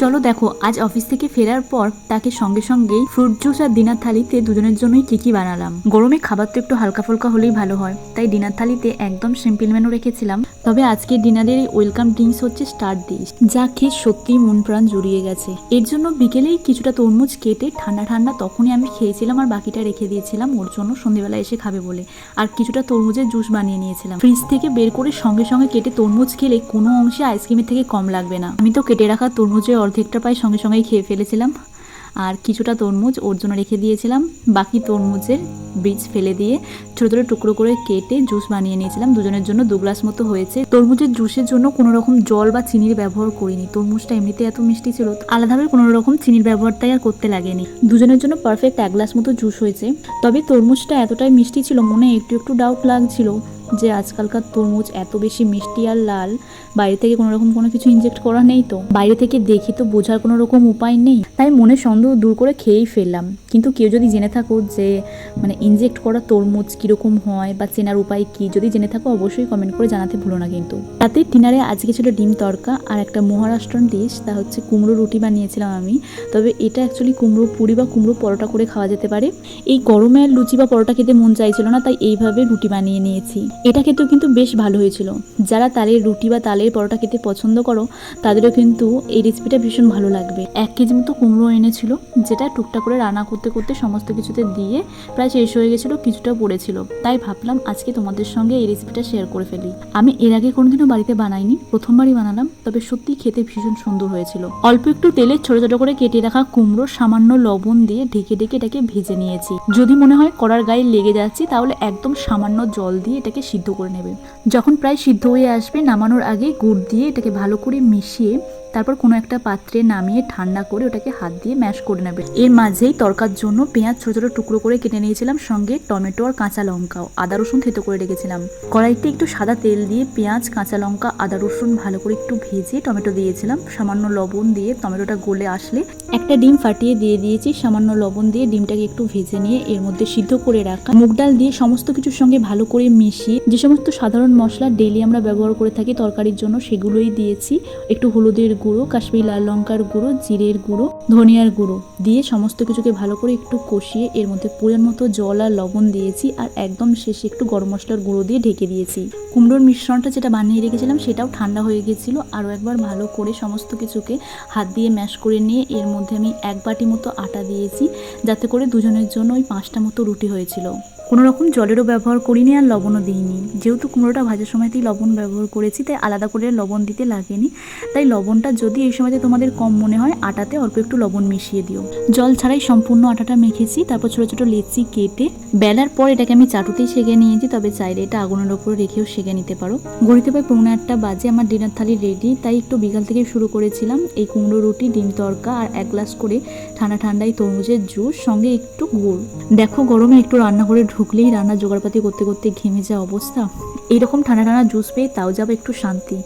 চলো দেখো, আজ অফিস থেকে ফেরার পর তাকে সঙ্গে সঙ্গে ফ্রুট জুস আর ডিনার থালিতে দুজনের জন্যই কি কি বানালাম। গরমে খাবার তো একটু হালকা ফুলকা হলেই ভালো হয়। তাই ডিনার থালিতে একদম সিম্পল মেনু রেখেছিলাম। তবে আজকে ডিনারের এই ওয়েলকাম ড্রিঙ্কস হচ্ছে স্টার ডিশ, যা খেয়ে সত্যিই মন প্রাণ জুড়িয়ে গেছে। এর জন্য বিকেলেই কিছুটা তরমুজ কেটে ঠান্ডা ঠান্ডা তখনই আমি খেয়েছিলাম আর বাকিটা রেখে দিয়েছিলাম, ওর জন্য সন্ধেবেলা এসে খাবে বলে। আর কিছুটা তরমুজের জুস বানিয়ে নিয়েছিলাম। ফ্রিজ থেকে বের করে সঙ্গে সঙ্গে কেটে তরমুজ খেলে কোনো অংশে আইসক্রিমের থেকে কম লাগবে না। আমি তো কেটে রাখা তরমুজের অর্ধেকটা প্রায় সঙ্গে সঙ্গেই খেয়ে ফেলেছিলাম। আর কিছুটা তরমুজ ওর জন্য রেখে দিয়েছিলাম। বাকি তরমুজের বীজ ফেলে দিয়ে ছোটো ছোটো টুকরো করে কেটে জুস বানিয়ে নিয়েছিলাম। দুজনের জন্য দু গ্লাস মতো হয়েছে। তরমুজের জুসের জন্য কোনো রকম জল বা চিনির ব্যবহার করিনি। তরমুজটা এমনিতে এত মিষ্টি ছিল, আলাদাভাবে কোনো রকম চিনির ব্যবহারটাই আর করতে লাগেনি। দুজনের জন্য পারফেক্ট এক গ্লাস মতো জুস হয়েছে। তবে তরমুজটা এতটাই মিষ্টি ছিল, মনে একটু একটু ডাউট লাগছিল। যে আজকালকার তরমুজ এত বেশি মিষ্টি আর লাল, বাইরে থেকে কোনো রকম কোনো কিছু ইনজেক্ট করা নেই তো। বাইরে থেকে দেখি তো বোঝার কোনো রকম উপায় নেই। তাই মনে সন্দেহ দূর করে খেয়েই ফেললাম। কিন্তু কেউ যদি জেনে থাকো যে মানে ইনজেক্ট করা তরমুজ কীরকম হয় বা চেনার উপায় কী, যদি জেনে থাকো অবশ্যই কমেন্ট করে জানাতে ভুলো না কিন্তু। রাতে ডিনারে আজকে ছিল ডিম তড়কা আর একটা মহারাষ্ট্রন ডিশ তা হচ্ছে কুমড়ো রুটি বানিয়েছিলাম আমি। তবে এটা অ্যাকচুয়ালি কুমড়ো পুরি বা কুমড়ো পরোটা করে খাওয়া যেতে পারে। এই গরমে লুচি বা পরোটা খেতে মন চাইছিল না, তাই এইভাবে রুটি বানিয়ে নিয়েছি। এটা খেতেও কিন্তু বেশ ভালো হয়েছিল। যারা তালের রুটি বা তালের পরোটা খেতে পছন্দ করো, তাদেরও কিন্তু এই রেসিপিটা ভীষণ ভালো লাগবে। এক কেজি মতো কুমড়ো এনেছিল, যেটা টুকটাক করে রান্না করতে করতে সমস্ত কিছুতে দিয়ে প্রায় শেষ হয়ে গেছিল, কিছুটা পড়েছিল। তাই ভাবলাম আজকে তোমাদের সঙ্গে এই রেসিপিটা শেয়ার করে ফেলি। আমি এর আগে কোনোদিনও বাড়িতে বানাইনি, প্রথমবারই বানালাম, তবে সত্যি খেতে ভীষণ সুন্দর হয়েছিল। অল্প একটু তেলে ছোট ছোট করে কেটে রাখা কুমড়ো, সামান্য লবণ দিয়ে ঢেকে ঢেকে এটাকে ভেজে নিয়েছি। যদি মনে হয় কড়ার গায়ে লেগে যাচ্ছে, তাহলে একদম সামান্য জল দিয়ে এটাকে সিদ্ধ করে নেবে। যখন প্রায় সিদ্ধ হয়ে আসবে, নামানোর আগে গুড় দিয়ে এটাকে ভালো করে মিশিয়ে তারপর কোনো একটা পাত্রে নামিয়ে ঠান্ডা করে ওটাকে হাত দিয়ে ম্যাশ করে নেবে। এর মাঝেই তরকার জন্য পেঁয়াজ ছোটো ছোটো টুকরো করে কেটে নিয়েছিলাম, সঙ্গে টমেটো আর কাঁচা লঙ্কাও। আদা, রসুন থেতো করে রেখেছিলাম। কড়াইতে একটু সাদা তেল দিয়ে পেঁয়াজ, কাঁচা লঙ্কা, আদা, রসুন ভালো করে একটু ভেজে টমেটো দিয়েছিলাম। সামান্য লবণ দিয়ে টমেটোটা গলে আসলে একটা ডিম ফাটিয়ে দিয়ে দিয়েছি। সামান্য লবণ দিয়ে ডিমটাকে একটু ভেজে নিয়ে এর মধ্যে সিদ্ধ করে রাখা মুগ ডাল দিয়ে সমস্ত কিছুর সঙ্গে ভালো করে মিশিয়ে যে সমস্ত সাধারণ মশলা ডেলি আমরা ব্যবহার করে থাকি তরকারির জন্য সেগুলোই দিয়েছি। একটু হলুদের গুঁড়ো, কাশ্মীরি লাল লঙ্কার গুঁড়ো, জিরের গুঁড়ো, ধনিয়ার গুঁড়ো দিয়ে সমস্ত কিছুকে ভালো করে একটু কষিয়ে এর মধ্যে পরিমাণ মতো জল আর লবণ দিয়েছি আর একদম শেষে একটু গরম মশলার গুঁড়ো দিয়ে ঢেকে দিয়েছি। কুমড়োর মিশ্রণটা যেটা বানিয়ে রেখেছিলাম সেটাও ঠান্ডা হয়ে গেছিল। আরও একবার ভালো করে সমস্ত কিছুকে হাত দিয়ে ম্যাশ করে নিয়ে এর মধ্যে আমি এক বাটি মতো আটা দিয়েছি, যাতে করে দুজনের জন্য ওই পাঁচটা মতো রুটি হয়েছিল। কোনো রকম জলেরও ব্যবহার করিনি আর লবণও দিইনি। যেহেতু কুমড়োটা ভাজার সময়তেই লবণ ব্যবহার করেছি, তাই আলাদা করে লবণ দিতে লাগেনি। তাই লবণটা যদি এই সময়তে তোমাদের কম মনে হয়, আটাতে অল্প একটু লবণ মিশিয়ে দিও। জল ছাড়াই সম্পূর্ণ আটাটা মেখেছি, তারপর ছোটো ছোটো লেচি কেটে বেলার পর এটাকে আমি চাটুতেই সেঁকে নিয়েছি, তবে চাইলে এটা আগুনের ওপর রেখেও সেঁকে নিতে পারো। ঘড়িতে প্রায় পৌনে আটটা বাজে, আমার ডিনার থালি রেডি তাই একটু বিকাল থেকে শুরু করেছিলাম। এই কুমড়ো রুটি, ডিম তড়কা আর এক গ্লাস করে ঠান্ডা ঠান্ডায় তরমুজের জুস, সঙ্গে একটু গুড়। দেখো গরমে একটু রান্না করে ঢুকলেই রান্না জোগাড়পাতি করতে করতে ঘেমে যাওয়া অবস্থা। এইরকম ঠান্ডা ঠান্ডা জুস পেয়ে তাও যাবে একটু শান্তি।